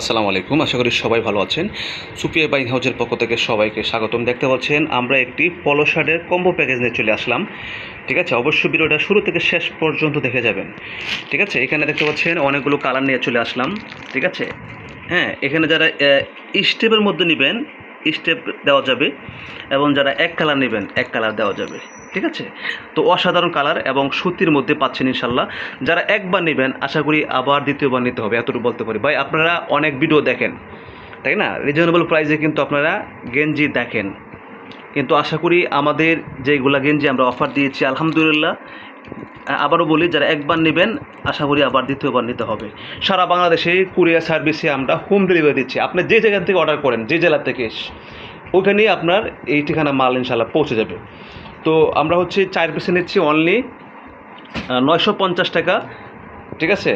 আসসালামু আলাইকুম, আশা করি সবাই ভালো আছেন। সুপিয়া বাইন হাউজের পক্ষ থেকে সবাইকে স্বাগতম। দেখতে পাচ্ছেন, আমরা একটি পলো শার্টের কম্বো প্যাকেজ নিয়ে চলে আসলাম। ঠিক আছে অবশ্য ভিডিওটা শুরু থেকে শেষ পর্যন্ত দেখে যাবেন। ঠিক আছে, এখানে দেখতে পাচ্ছেন অনেকগুলো কালার নিয়ে চলে আসলাম। ঠিক আছে হ্যাঁ এখানে যারা স্টেপের মধ্যে নেবেন স্টেপ দেওয়া যাবে এবং যারা এক কালার নেবেন, এক কালার দেওয়া যাবে, ঠিক আছে? তো অসাধারণ কালার এবং সুতির মধ্যে পাচ্ছেন ইনশাল্লাহ। যারা একবার নেবেন, আশা করি আবার দ্বিতীয়বার নিতে হবে, এতটুকু বলতে পারি। ভাই, আপনারা অনেক ভিডিও দেখেন, তাই না? রিজনেবল প্রাইসে কিন্তু আপনারা গেঞ্জি দেখেন। কিন্তু আশা করি আমাদের যেগুলা গেঞ্জি আমরা অফার দিয়েছি, আলহামদুলিল্লাহ আবারও বলি, যারা একবার নেবেন, আশা করি আবার দ্বিতীয়বার নিতে হবে। সারা বাংলাদেশে কুরিয়ার সার্ভিসে আমরা হোম ডেলিভারি দিচ্ছি। আপনি যে জায়গা থেকে অর্ডার করেন, যে জেলা থেকে এস ওইখানেই আপনার এই ঠিকানা মাল ইনশাল্লাহ পৌঁছে যাবে। তো আমরা হচ্ছে চার পিসে নিচ্ছি অনলি নয়শো পঞ্চাশ টাকা, ঠিক আছে?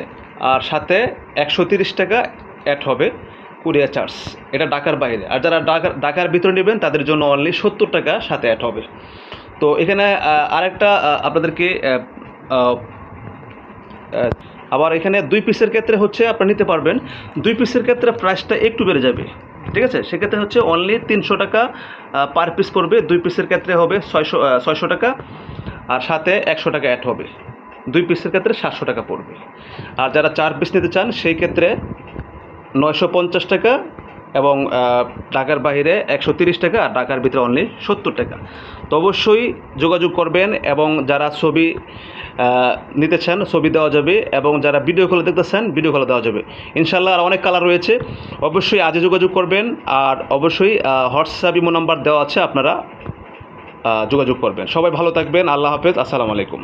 আর সাথে একশো তিরিশ টাকা অ্যাড হবে কুরিয়ার চার্জ। এটা ঢাকার বাইরে। আর যারা ঢাকার ঢাকার ভিতরে নেবেন, তাদের জন্য অনলি সত্তর টাকা সাথে অ্যাড হবে। তো এখানে আরেকটা আপনাদেরকে আবার এখানে দুই পিসের ক্ষেত্রে হচ্ছে আপনারা নিতে পারবেন। দুই পিসের ক্ষেত্রে প্রাইসটা একটু বেড়ে যাবে, ঠিক আছে? সেক্ষেত্রে হচ্ছে অনলি তিনশো টাকা পার পিস পড়বে। দুই পিসের ক্ষেত্রে হবে ছয়শো ছয়শো টাকা, আর সাথে একশো টাকা অ্যাড হবে। দুই পিসের ক্ষেত্রে সাতশো টাকা পড়বে। আর যারা চার পিস নিতে চান, সেই ক্ষেত্রে নয়শো পঞ্চাশ টাকা এবং ঢাকার বাইরে একশো তিরিশ টাকা আর ঢাকার ভিতরে অনলি সত্তর টাকা। তো অবশ্যই যোগাযোগ করবেন এবং যারা ছবি নিতে চান, ছবি দেওয়া যাবে এবং যারা ভিডিও কলে দেখতে চান ভিডিও কলে দেওয়া যাবে। ইনশাল্লাহ আর অনেক কালার রয়েছে। অবশ্যই আজই যোগাযোগ করবেন আর অবশ্যই হোয়াটসঅ্যাপ ইমো নাম্বার দেওয়া আছে, আপনারা যোগাযোগ করবেন। সবাই ভালো থাকবেন। আল্লাহ হাফেজ। আসসালামু আলাইকুম।